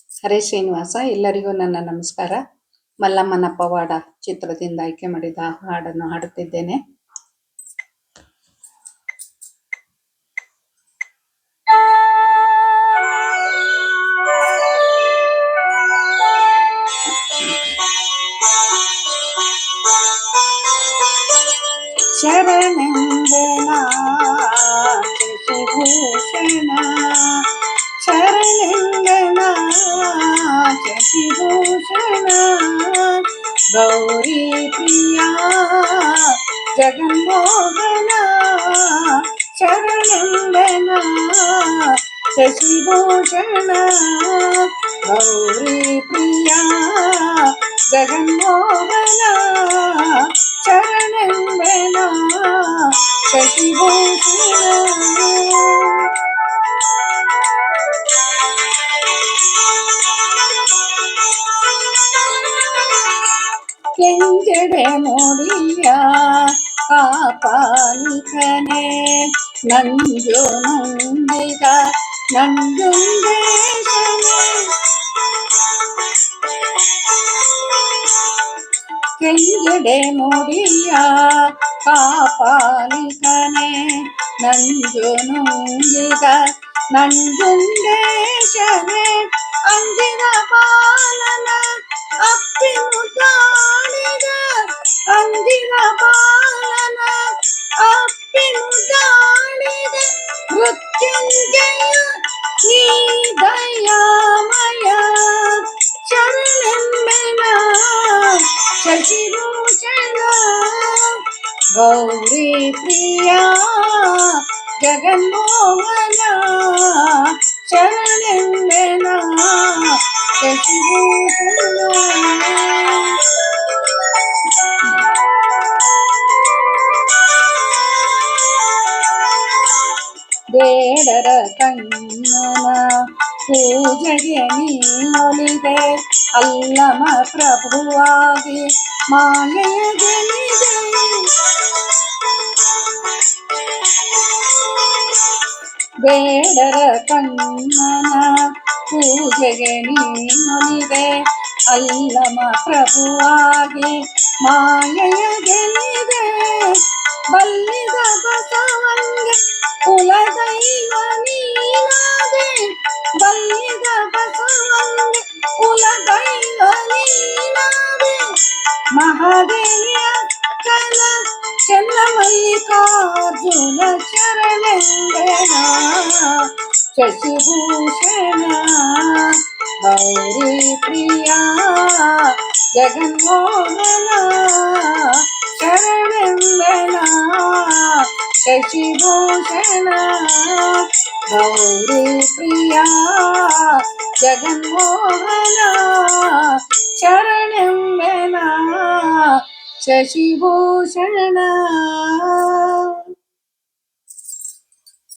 ಹರೇ ಶ್ರೀನಿವಾಸ ಎಲ್ಲರಿಗೂ ನನ್ನ ನಮಸ್ಕಾರ. ಮಲ್ಲಮ್ಮನ ಪವಾಡ ಚಿತ್ರದಿಂದ ಆಯ್ಕೆ ಮಾಡಿದ ಹಾಡನ್ನು ಹಾಡುತ್ತಿದ್ದೇನೆ. ಶರಣ शरणङ्गना शशिभूषणा गौरी प्रिया जगन्मोहना शरणङ्गना शशिभूषणा गौरी प्रिया जगन्मोहना शरणङ्गना शशिभूषणा ಕೆಂಜಡೆ ಮೂಡಿಯ ಕಾಪಾಲಿಕನೆ ನಂಜು ನಂದಿಗ ನಂಜುಂದೇಶನೆ ಕೆಂಜಡೆ ಮೂಡಿಯ ಕಾಪಾಲಿಕನೆ ನಂಜು ನುಂಗಿದ ನಂಜುಂದೇಶನೆ ಅಂಜಿನ ಶಶಿಭೂಷಣ ಗೌರಿ ಪ್ರಿಯ ಜಗನ್ಮೋಹನ ಶರಣೆಂಬೆನ ಶಶಿಭೂಷಣ ಬೇಡರ ಕಣ್ಣನ ಪೂಜೆಗೆ ನೀನೊಲಿದೆ ಅಲ್ಲಮ ಪ್ರಭುವಾಗಿ ಮಾಯೆಯ ಗೆಲಿದೆ ಬೇಡರ ಕಣ್ಣನ ಪೂಜೆಗೆ ನೀನೊಲಿದೆ ಅಲ್ಲಮ ಪ್ರಭುವಾಗಿ ಮಾಯೆಯ ಗೆಲಿದೆ ಬಲ್ಲಿದ ಬಸವಂಗೆ ಕುಲದೈವ ನೀನಾದೆ మహాదేవి అక్కల చెల్ల మల్లికార్జున శరణందన శశిభూషణ గౌరీ ప్రియా జగన్మోహన శరణందన శశిభూషణ. ഗൗരി പ്രിയ ജഗന്മോഹന ശരണം ശശിഭൂഷണ.